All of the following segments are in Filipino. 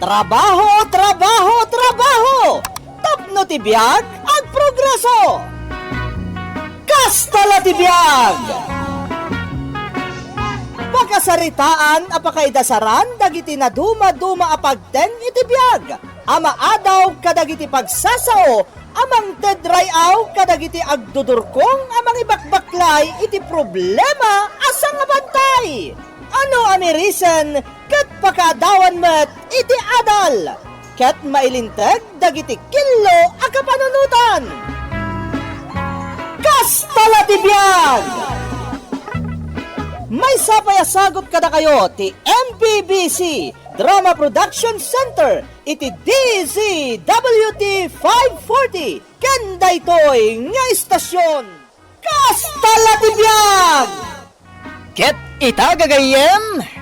Trabaho, trabaho, trabaho! Tapno ti biyag at progreso! Kastala ti biyag! Pakasaritaan apakaidasaran dagiti na duma-duma apagten iti biyag. Ama adaw kadagiti pagsasao amang tedrayaw kadagiti agdudurkong amang ibakbaklay iti problema asang abantay. Ano ami reason kat pakadawan met iti adal. Kat mailinteg dagiti killo akapanunutan. Kastala ti biyag! May sapayasagot kada kayo ti MPBC Drama Production Center iti DZWT 540 Kanday toy nga istasyon Kastala ti biyag! Ket itagagayem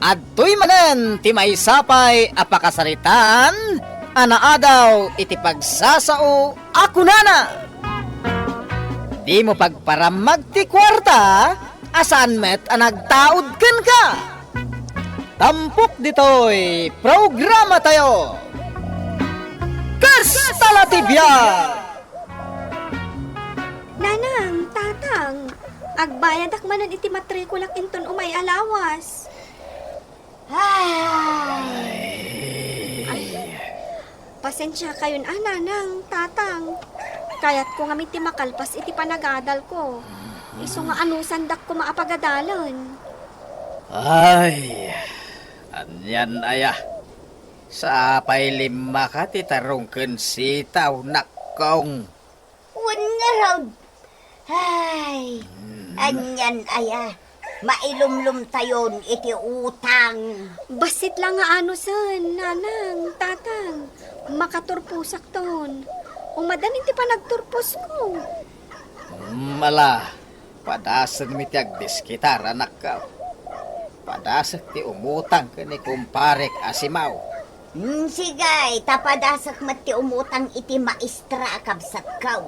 at tuy manen ti may sapay apakasaritaan anaadaw iti pagsasao ako nana Di mo pagparamag ti kwarta, asan met ang nagtaod ken ka. Tampok ditoy, programa tayo. Kastala tibya! Nanang, tatang, agbayad ak manan iti matrikulak inton umay alawas. Ay. Pasensya kayon ah, nanang, tatang. Kayat ko nga iti makalpas iti panagadal ko. Iso nga ano sandak ko maapagadalan. Ay, anyan aya. Sa pay lima ka ti tarungken sitaw nakong. Wan nga raw. Ay, anyan aya. Mailumlum tayon iti utang. Basit lang nga ano san, nanang, tatang. Makaturpusak ton. Umadan iti panagturpos ko. Mala, padasan mi ti agbiskitar anak ka. Padasak ti umutang ka ni kumparek asimaw. Hmm, sigay, tapadasak mat ti umutang iti maestra kabsat kaw.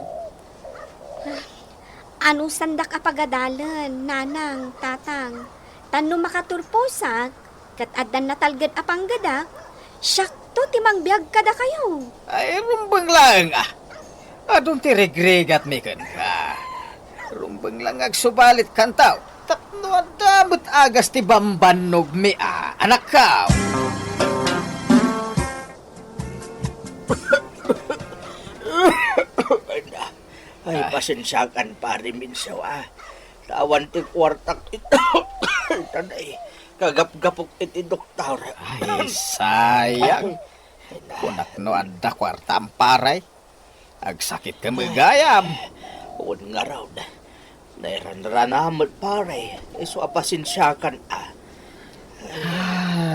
Ano sandak apagadalan, nanang, tatang? Tano makaturposak, kat adan natalgad apanggadak, syakto timang biyag kada kayo. Ay, rumbang lang ah. Adong ti regregat mi kan ka. Rumbang lang agsubalit kantaw. Tapno adamot agas ti bambanog mi ah. Anak ka. Ay, pasensyakan pare minsaw ah. Tawan ti kwartak ito. Tanay, kagap-gapok iti doktor. Ay, sayang. Kunak no adda kwarta ang paray. Agsakit ka magayam. Uwan nga raw na. Nairan-ranamot pare. Iso pasensyakan ah.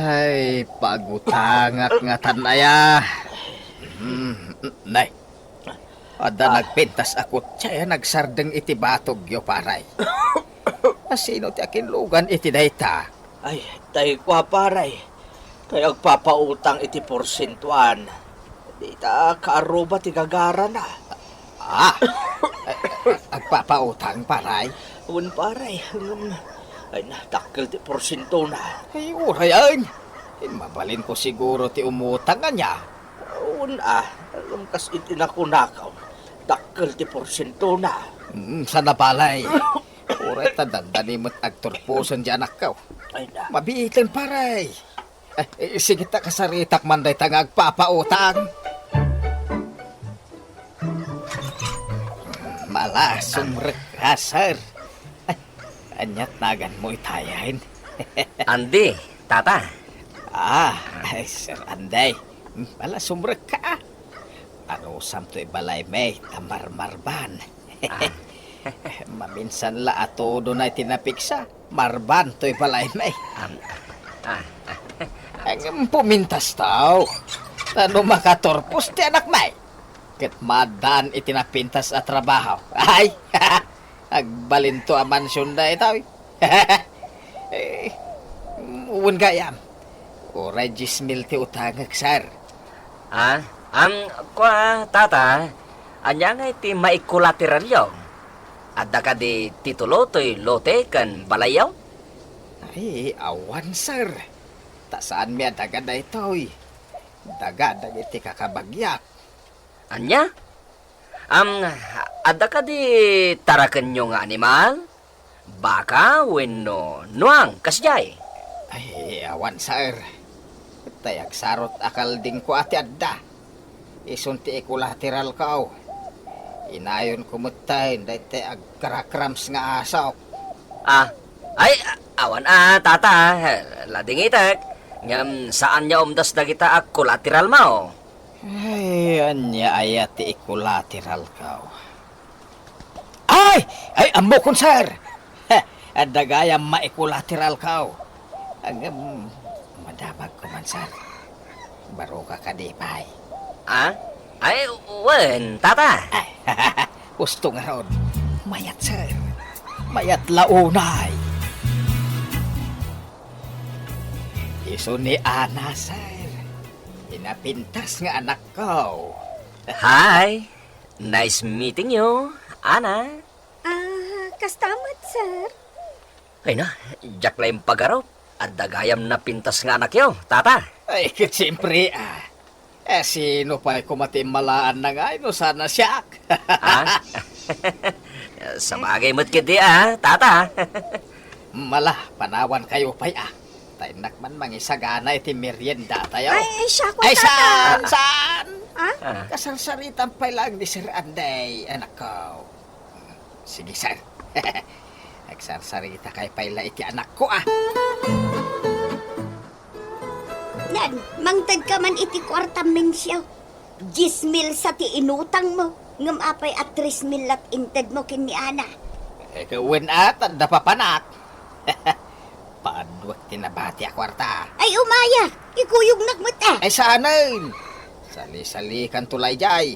Ay, pagutangak nga tanaya. Hmm, nay. Ada ah. nagpintas ako, tsaya nagsardeng iti batog yo paray. Asino ti akin lugan iti dayta? Ay, tay kwa paray. Kay agpapautang iti porsentuan. Dita kaaruba ti gagara na. Ah, agpapautang paray? Un paray, um, ay natakil ti porsento na. Ay, urayan. Mabalin ko siguro ti umutang nga niya. Un ah, alam kas itinako. 20% na. Mm, sana palay. Ure, tadandani mo't agturpusan di anak ka. Ay na. Mabiitin paray. Eh, eh, sige ta kasaritak man day tang agpapautang. Malasong rekasar. Eh, anyat nagan mo itayahin. Andi, tata. Ah, ay, Sir Anday. Hmm, malasong reka. Ano samto balay may tamarmarban. Maminsan la ato do na tinapiksa. Marban to'y balay may. Um, ah, Ang pumintas tao. Ano makatorpos ti anak may? Kat madan itinapintas at trabaho. Ay! Agbalin to a mansyon na itaw. eh, uwan gayam. O regis mil ti utangag sir. ah, ang kwa tata, anya nga iti maikulateralyo. Adda ka di titulo to'y lote kan balayaw? Ay, awan sir. Ta saan mi adaga na ito eh. Daga dagiti kakabagyak. Anya? Am, adda ka di tarakan nyo nga animal? Baka, wenno, nuang, kasjay. Ay, awan sir. Tayag sarot akal ding ko ati adda. Isunti ikulateral ka Inayon kumutayin dahi te agkarakrams nga asaw. Ah, ay, awan ah, tata, lading itak. Ngam, saan niya umdas na kita ak collateral mao? Ay, anya ayati ikulateral ka Ay! Ay, amo kun sir! Ha, adda gaya maikulateral ka Ang um, madabag ko man sir. Baro ka kadipay. Ah? Ay, wen, tata. Ay, gusto nga ron. Mayat, sir. Mayat launay. Iso ni Ana, sir. Inapintas nga anak ko. Hi, nice meeting you, Ana. Ah, kastamat, sir. Ay na, jak lang pagaraw. At dagayam na pintas nga anak yo, tata. Ay, siyempre, ah. Eh, sino pa kumatimalaan na nga, no sana siya. Ah? Sa bagay mo't kiti ah, tata. Mala, panawan kayo pa'y ah. Tainak man mangisagana iti merienda tayo. Ay, ay, siya ko, Ay, tata. saan? Saan? Ah? Ah, Kasarsaritan pa lang ni Sir Anday, anak ko. Sige, sir. Nagsarsarita kay paila iti anak ko, ah. Yan, mangtad ka man iti kwarta mensyaw. Gismil sa ti inutang mo. Ngam apay at trismil at inted mo kin ni Ana. Eh, kawin at, ang dapapanak. Paadwak tinabati a kwarta. Ay umaya, ikuyog nagmat eh. Ay, saanin? Sali-sali kan tulay jay.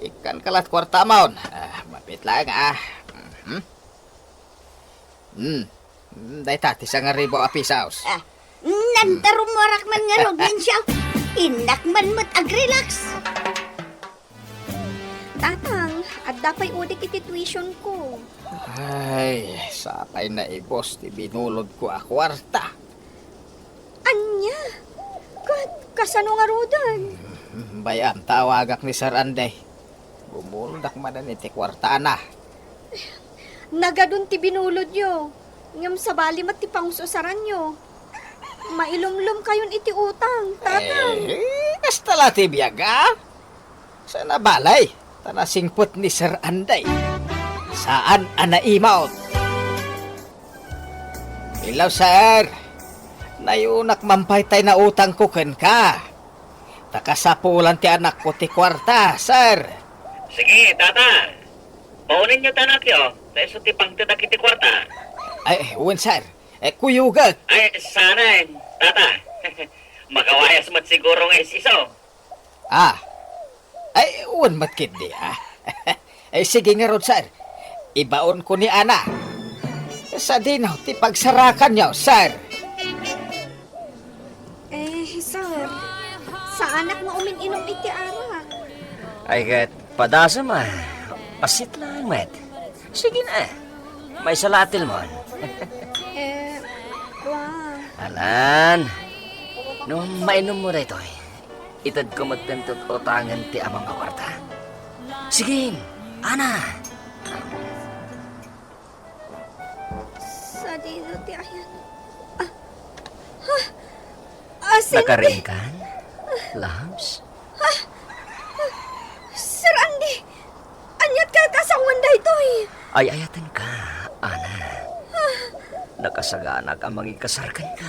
Ikan kalat kwarta maun. Ah, mapit lang, ah. Mhm. Hmm. Hmm, sa nga ribo apisaos. Ah, nandarum warak man nga rog mensyaw. Inak man mat ag-relax. Tatang, at dapay udik iti tuition ko. Ay, sapay na ibos, ti binulod ko a kwarta. Anya? Kat, kasano nga rodan? Bayam, tawagak ni Sir Anday. Bumuldak madan iti kwarta na. Nagadun ti binulod yo. Ngam sa bali mat ti pangsusaran yo. Mailumlum kayon iti utang, tatang. Eh, kasta la ti biyaga. Sa nabalay, tanasingput ni Sir Anday. Saan anaimaot? Ilaw, sir. Nayunak mampay tay na utang ko ken ka. Takasapulan ti anak ko ti kwarta, sir. Sige, tata. Paunin niyo tanak yo. Sa iso ti pangtidak iti kwarta. Ay, uwan, sir. Eh, kuyugag. Ay, sana eh, tata. Makawayas mat siguro nga isiso. Ah. Ay, uwan matkid di, ah. Ay, sige nga ron, sir. Ibaon ko ni Ana. Sa dinaw, ti pagsarakan niyo, sir. Eh, sir, sa anak mo umin-inom iti arak. ay kat, padasa man. Pasit lang, met. Sige na. May salatil mo. Alan, no mainom mo rito eh. Itad ko magtentot utangan ti amang kawarta. Sige, Ana. Sa dino ti ayan. Ah, ha? Asin Nakaringkan? Labs? Sir Andy, anyat ka kasawan da ito eh. Ay ayatan. Nakasaganag ang mangikasarkan ka.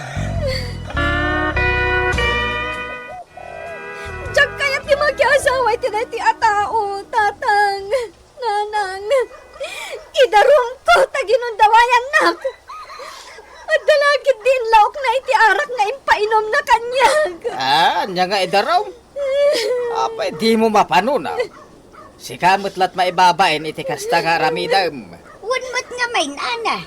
Diyak kaya ti mag-asawa iti na ti atao, tatang, nanang. Idarum ko, taginundawayan na ako. At dalagid din laok na iti arak na impainom na kanyag. Ah, anya nga idaraw. Apay, di mo mapanunaw. Si kamot lat maibabain iti kasta nga ramidam. Wanmat nga may Ana.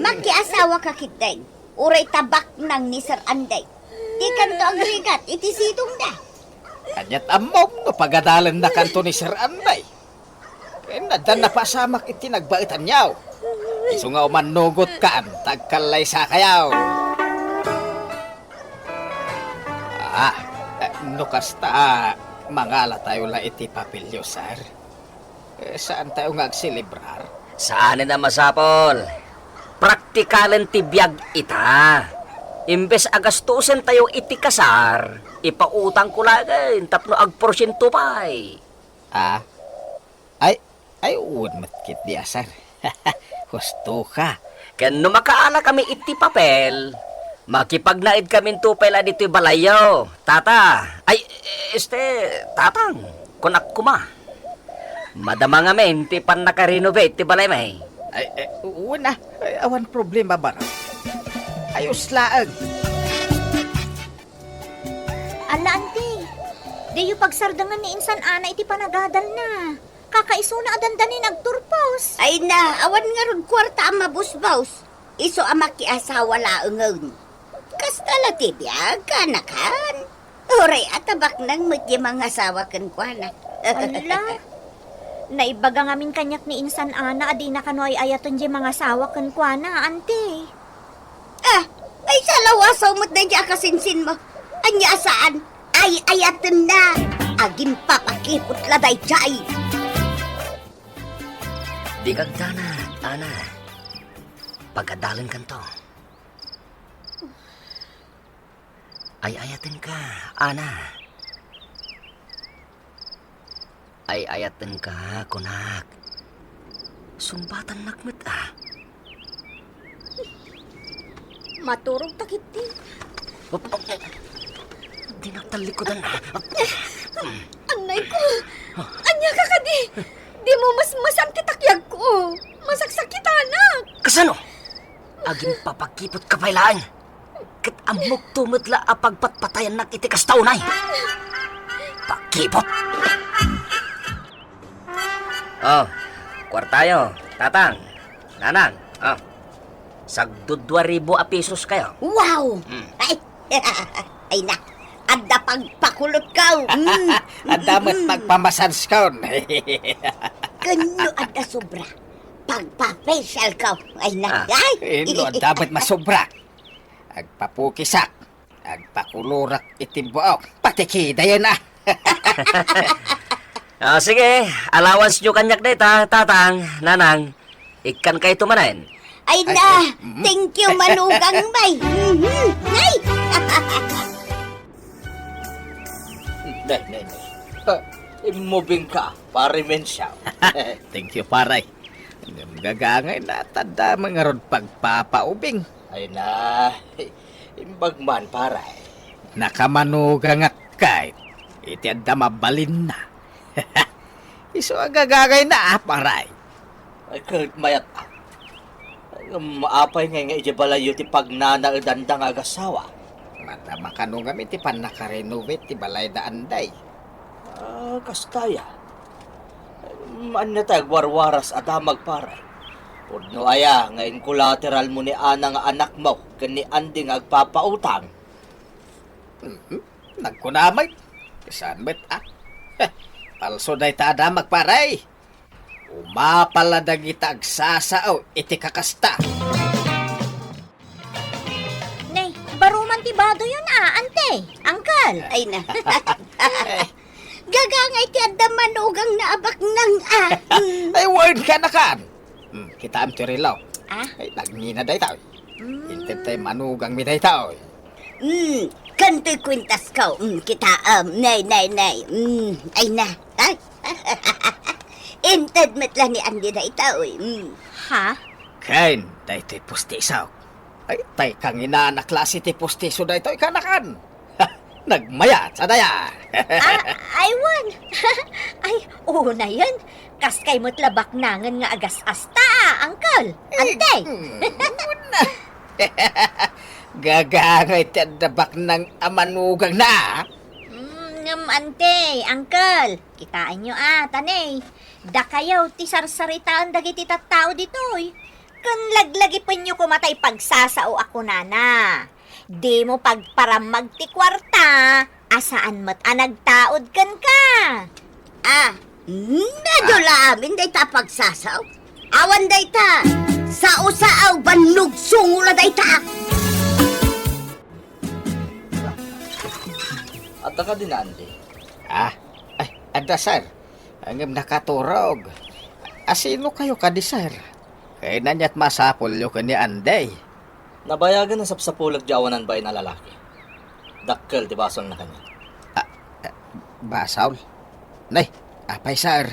Makiasawa ka kitay. Uray tabak nang ni Sir Anday. Di kanto ang rigat, iti sitong da. Kanyat amom no pagadalan na kanto ni Sir Anday. Kaya nadan na pasamak iti nagbaitan niyaw. Iso nga umanugot ka, tagkalay sa kayaw. Ah, eh, no kasta mangala tayo la iti papilyo, sir. Eh, saan tayo nga agsilibrar? Saan na masapol? Praktikalan ti biyag ita. Imbes agastusin tayo iti kasar, ipautang ko lagay, tapno ag porsyento pa'y. Ah? Ay, ay, uwan matkit diya, sir. Husto ka. Ken no makaala kami iti papel, makipagnaid kami tupela dito balayo. Tata, ay, este, tatang, kunak kuma. Madama nga men, ti pan nakarenovate ti balay may. Ay, ay uwan na. Ay, awan problema ba? Ayos laag. Ala, ante. Di yung pagsardangan ni Insan Ana iti panagadal na. Kakaisuna adandanin agturpos. Ay na, awan nga ron kwarta ang mabusbaws. Iso ang makiasawa laungon. Kastala ti biyag, kanakan. Oray atabak nang mati mga asawa kan kwa na. Ala. Naibaga ngamin kanyak ni Insan Ana adi na kano ay ayaton di mga sawa kan kwa na, ante. Ah, ay salawasaw mo't na diya kasinsin mo. Anya saan? Ay ayatan na. Agin papakipot laday jay. Di dana, ana. Pagkadalan kan to. Ay ayatin ka, ana. Ay ayatin ka, kunak. Sumbatan nakmet ah. Maturog takit din. Op, op. Di nagtalikodan ah. Anay ko! Anya ka kadi! Di mo mas masang kitakyag ko! Masaksakit anak! Kasano? Aging papakipot kapailaan. Kat amok tumitla a pagpatpatayan nak iti kastaunay. Pakipot! Oh, kwartayo, tatang, nanang, oh. Sagdudwa ribo a pesos kayo. Wow! Mm. Ay, ay na. Adda pagpakulot ka. Mm. Ang damat magpamasans ka. Kanyo adda sobra. Pagpa-facial ka. Ay na. Ah. Ay! Ino, ang damat masobra. Agpapukisak. Agpakulurak itimbuok. Patikida yan ah. Ah, sige, allowance nyo kanyak na ita, tatang, nanang. Ikan kayo tumanan. Ay na! Thank you, manugang bay. Mhm. Ay! Nay, nay, nay. Ah, Moving ka, pare men siya. Thank you, paray. Gagangay na tanda mga ron pagpapaubing. Ay na, imbag man, pare. Nakamanugang at kahit iti anda mabalin na. Iso ang gagagay na ah, paray. Ay, kahit mayat ah. Ay, Maapay nga nga ijabalayo ti pagnana dandang agasawa. Mata makanungam iti pan nakarenovate ti balay da anday. Ah, kastaya. Man na tayo warwaras at amag pare. Pudno aya, ngayon collateral mo ni Ana nga anak mo, kani anding agpapautang. Nagkunamay. Saan bet ah? Palso day tada magparay. Umapala dagita agsasao iti kakasta. Nay, baruman ti bado yun ah, ante. Angkal. Ay na. Gagangay ti adda manugang na abak nang ah. Mm. Ay, word ka na kan. Hmm, kita am tirilaw. Ah? Ay, nagngina day tao. Intip tayo manugang mi day tao. Mm, kanto'y kwintas ka. Mm, kita, um, nay, nay, nay. Mm, ay na. Ay. Inted metla ni Andy na itaw. eh. Mm. Ha? Kain, day to'y pustisaw. Ay, tay kang ina na klase ti pustiso day to'y kanakan. Ha, Nagmayat sa daya. ah, aywan. Ay, oo na yun. Kas kay mo't labak nangan nga agas asta, ah, angkal. Ante. Gagangay ti adabak ng amanugang na. Ngam ante, angkal. Kitaan nyo ah, tanay. Da kayaw ti sarsaritaan dagiti tattao ditoy. Kan laglagi pa nyo kumatay pagsasao ako nana. Di mo pagparamag ti kwarta, asaan mo't anagtaod kan ka. Ah, nadula amin day ta pagsasaw. Awan day ta. Sa usaaw banlug sungula day ta. At ka din andi. Ah, ay, ada sir. Ang nakaturog. Asino kayo ka di sir? Kaya nanyat masapol yo ka ni Anday. Nabayagan na sapsapulag jawanan ba na lalaki. Dakkel ti basol na kanya. Basaw. Nay, apay sir.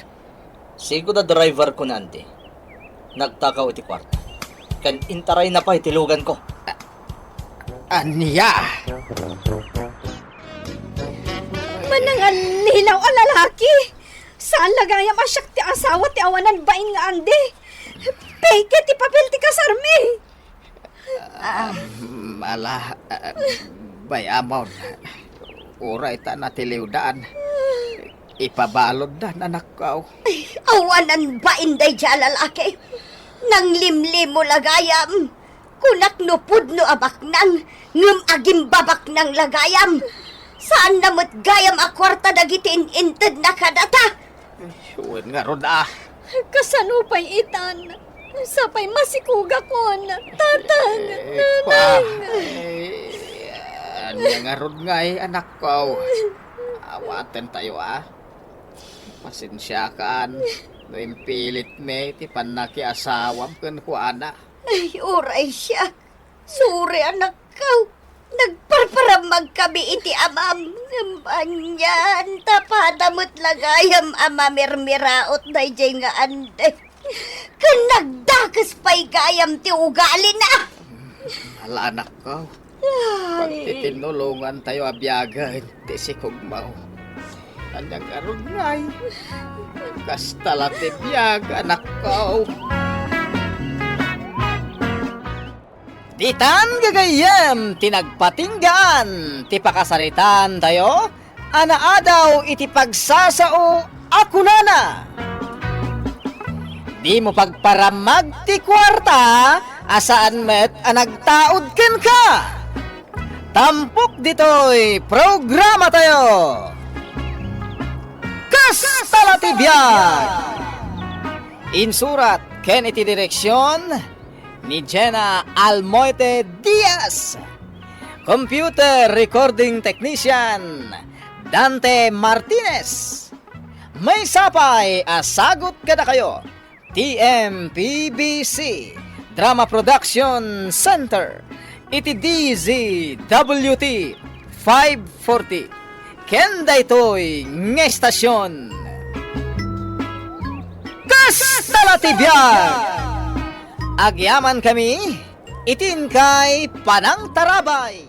Sigo da driver ko na andi. Nagtakaw iti kwarta. Kan intaray na pa itilugan ko. Aniya. Nilaw ang lalaki. Saan lagayam asyak ti asawa ti awanan bain nga ande? Peke ti papel ti kasarmi. Mala, uh, bayamon. Uray ta na tiliwdaan. Ipabalod na nanak ko. Awanan ba inday dya lalaki? Nang limlim mo lagayam. Kunak no pud no abak nang ngem agim babak nang lagayam. Saan namot gayam a kwarta dagitin inted na kadata? Suwan nga ron ah. Kasanupay itan. Sapay masikuga kon. Tatang, Eh, pa. nanang. Eh, ano nga ron nga eh, anak ko. Awatan tayo ah. Pasensya kan. Noim pilit me, ti panaki asawam kan ko ana. Ay, uray siya. Suri anak kau. Nagparparamag kami iti amam. Banyan, tapadamot lagayam ama mirmiraot na jay nga ande. Kan nagdakas pa'y gayam ti ugali na. Hala anak ko. Pagtitinulungan tayo abyagan, ti si Kugmaw. Nga eh. Kastala ti biyag, anak ko. Ditan gagayem, tinagpatinggan, ti pakasaritan tayo, anaadaw iti pagsasao ako nana. Di mo pagparamag ti kwarta, asaan met anagtaod ken ka. Tampok dito'y programa tayo. Kastala ti biyag! Insurat ken iti direksyon ni Jenna Almoite Diaz. Computer Recording Technician Dante Martinez. May sapay asagot kada kayo. TMPBC Drama Production Center. Iti DZWT 540. Kenda ito'y ng estasyon. Kastala Tibiyag! Agyaman kami, itin kay Panang Tarabay.